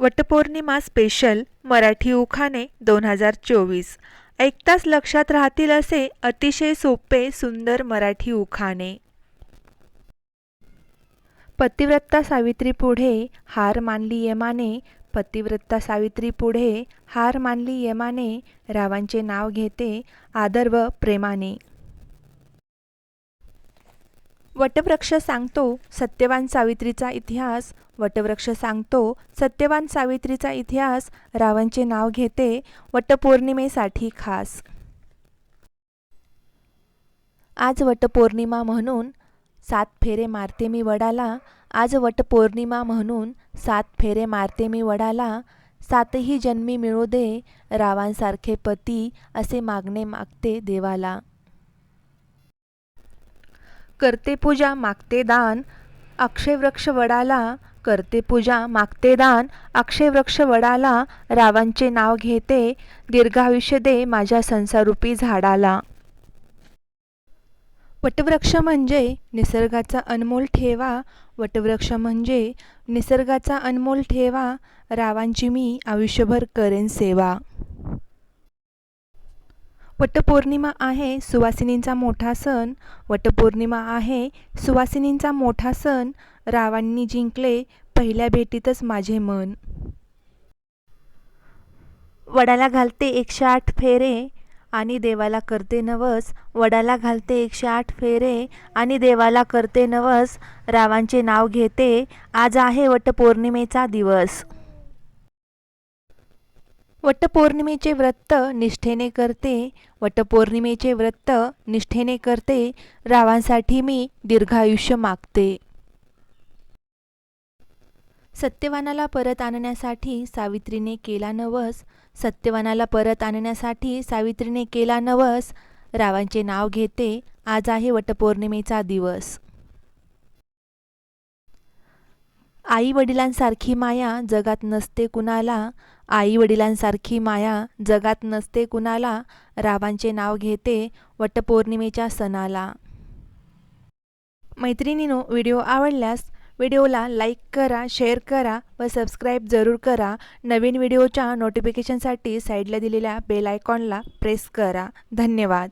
Vat Purnima special Marathi उखाणे दोन हजार चोवीस. ऐकताच लक्षात राहतील असे अतिशय सोपे सुंदर मराठी उखाणे. पतिव्रता सावित्री पुढे हार मानली यमाने पतिव्रता सावित्री पुढे हार मानली यमाने रावांचे नाव घेते आदर व प्रेमाने. वटवृक्ष सांगतो सत्यवान सावित्रीचा इतिहास वटवृक्ष सांगतो सत्यवान सावित्रीचा इतिहास रावांचे नाव घेते वटपौर्णिमेसाठी खास. आज वटपौर्णिमा म्हणून सात फेरे मारते मी वडाला आज वटपौर्णिमा म्हणून सात फेरे मारते मी वडाला सातही जन्मी मिळू दे रावांसारखे पती असे मागणे मागते देवाला. करते पूजा मागते दान अक्षयवृक्ष वडाला करते पूजा मागते दान अक्षयवृक्ष वडाला रावांचे नाव घेते दीर्घायुष्य दे माझ्या संसारूपी झाडाला. वटवृक्ष म्हणजे निसर्गाचा अनमोल ठेवा वटवृक्ष म्हणजे निसर्गाचा अनमोल ठेवा रावांची मी आयुष्यभर करेन सेवा. वटपौर्णिमा आहे सुवासिनींचा मोठा सण. वटपौर्णिमा आहे सुवासिनींचा मोठा सण. रावांनी जिंकले पहिल्या भेटीतच माझे मन. वडाला घालते एकशे आठ फेरे आणि देवाला करते नवस. वडाला घालते एकशे आठ फेरे आणि देवाला करते नवस. रावांचे नाव घेते आज आहे वटपौर्णिमेचा दिवस. वटपौर्णिमेचे व्रत निष्ठेने करते वटपौर्णिमेचे व्रत निष्ठेने करते रावांसाठी मी दीर्घायुष्य मागते. सत्यवानाला परत आणण्यासाठी सावित्रीने केला नवस सत्यवानाला परत आणण्यासाठी सावित्रीने केला नवस रावांचे नाव घेते आज आहे वटपौर्णिमेचा दिवस. आई वडिलांसारखी माया जगात नसते कुणाला. आई वडिलांसारखी माया जगात नसते कुणाला. रावांचे नाव घेते वटपौर्णिमेच्या सणाला. मैत्रिणीनो व्हिडिओ आवडल्यास व्हिडिओला लाईक करा शेअर करा व सबस्क्राईब जरूर करा. नवीन व्हिडिओच्या नोटिफिकेशनसाठी साईडला दिलेल्या बेल आयकॉनला प्रेस करा. धन्यवाद.